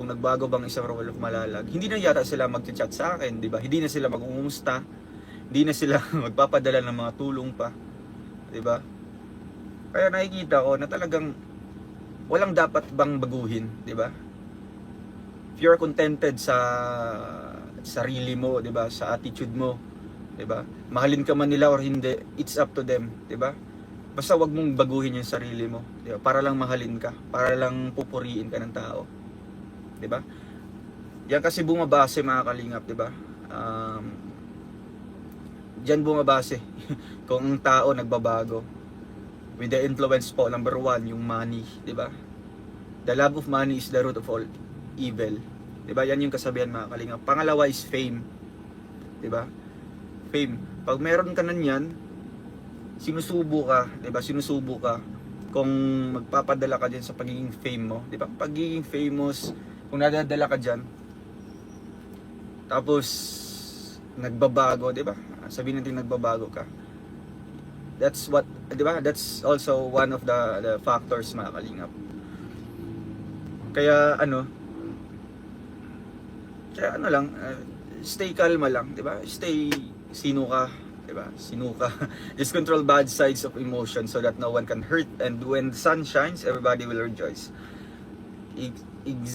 kung nagbago bang isang role of malalag, hindi na yata sila mag-chat sa akin, di ba? Hindi na sila mag-umusta, hindi na sila magpapadala ng mga tulong pa, di ba? Kaya nakikita ko na talagang walang dapat bang baguhin, di ba? If you're contented sa sarili mo, di ba? Sa attitude mo, di ba? Mahalin ka man nila or hindi, it's up to them, di ba? Basta wag mong baguhin yung sarili mo, di ba? Para lang mahalin ka, para lang pupuriin ka ng tao. 'Di ba? Yan kasi bumabase mga kalingap, 'di ba? Um, diyan bumabase kung ang tao nagbabago. With the influence po, number one, yung money, 'di ba? The love of money is the root of all evil. 'Di ba? Yan yung kasabihan mga kalingap. Pangalawa is fame. 'Di ba? Fame. Pag meron ka na niyan, sinusubo ka, 'di ba? Sinusubo ka kung magpapadala ka din sa pagiging fame mo, 'di ba? Pagiging famous, kung nadadala ka diyan, tapos nagbabago, 'di ba? Sabihin natin nagbabago ka. That's what, 'di ba? That's also one of the the factors mga kalingap. Kaya ano, kaya ano lang, uh, stay kalma lang, 'di ba? Stay sino ka, 'di ba? Sino ka. Just control bad sides of emotion so that no one can hurt and when the sun shines, everybody will rejoice. Ex-